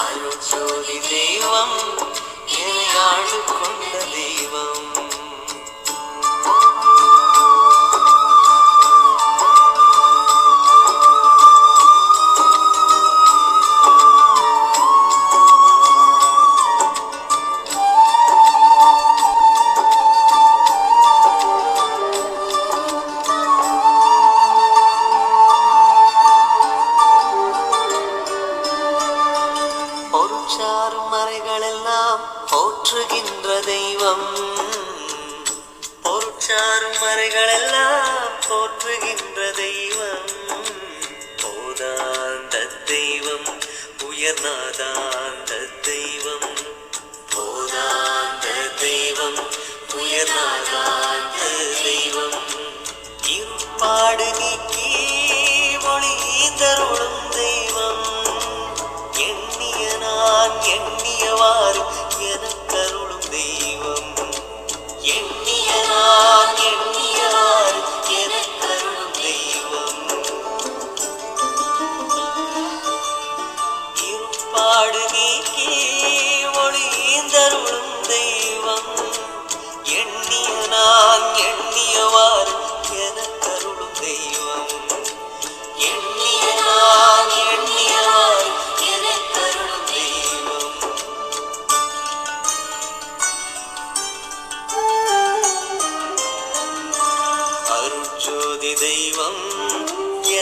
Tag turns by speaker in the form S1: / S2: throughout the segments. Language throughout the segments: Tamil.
S1: அருட்ஜோதி தெய்வம் என்னை ஆண்டு பொருட்சாரும் மறைகளெல்லாம் போற்றுகின்ற தெய்வம். போதாந்த தெய்வம் உயர்நாதாந்த தெய்வம். போதாந்த தெய்வம் உயர்நாதா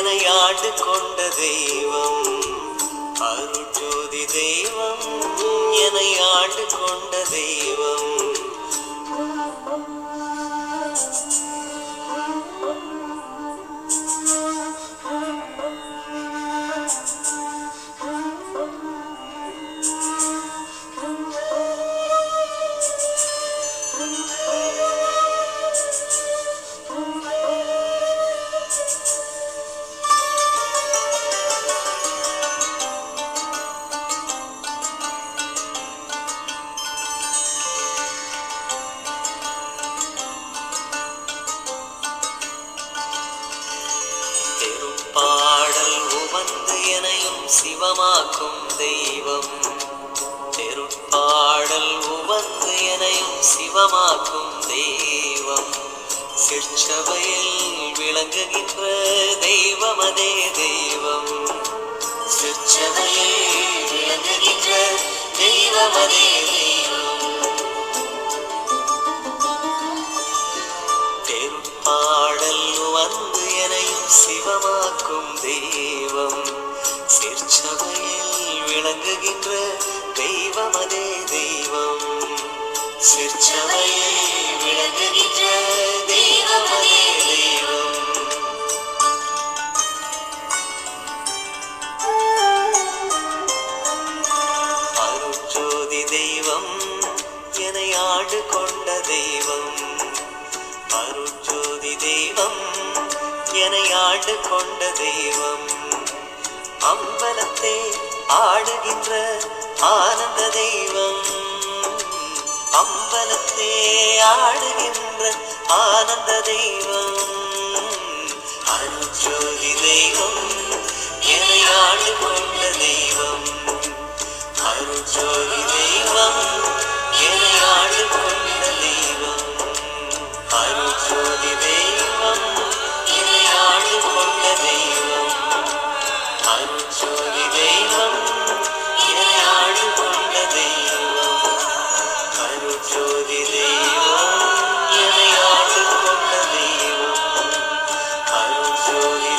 S1: என்னை ஆண்டு கொண்ட தெய்வம். அருட்ஜோதி தெய்வம். என்னை ஆண்டு கொண்ட தெய்வம். சிவமாக்கும் தெய்வம். தெருப்பாடல் உவந்து எனையும் சிவமாக்கும் தெய்வம். சிற்சபையில் விளங்குகின்ற தெய்வமதே தெய்வம். சிற்சபையில் விளங்குகின்ற தெய்வமதே தெய்வம். தெருப்பாடல் உவந்து எனையும் சிவமாக்கும் தெய்வம். சிற்சபையில் விளங்குகின்ற தெய்வமதே தெய்வம் அருட்ஜோதி தெய்வம் என ஆண்டு கொண்ட தெய்வம். அருட்ஜோதி தெய்வம் என ஆண்டு கொண்ட தெய்வம் ஆடுகின்ற ஆனந்த தெய்வம். அம்பலத்தே ஆடுகின்ற ஆனந்த தெய்வம் அருஞ்சோதி தெய்வம். என்னை ஆண்டு கொண்ட தெய்வம் அருஞ்சோதி தெய்வம் தெய்வம் தெய்வம். தெய்வம் Hallelujah.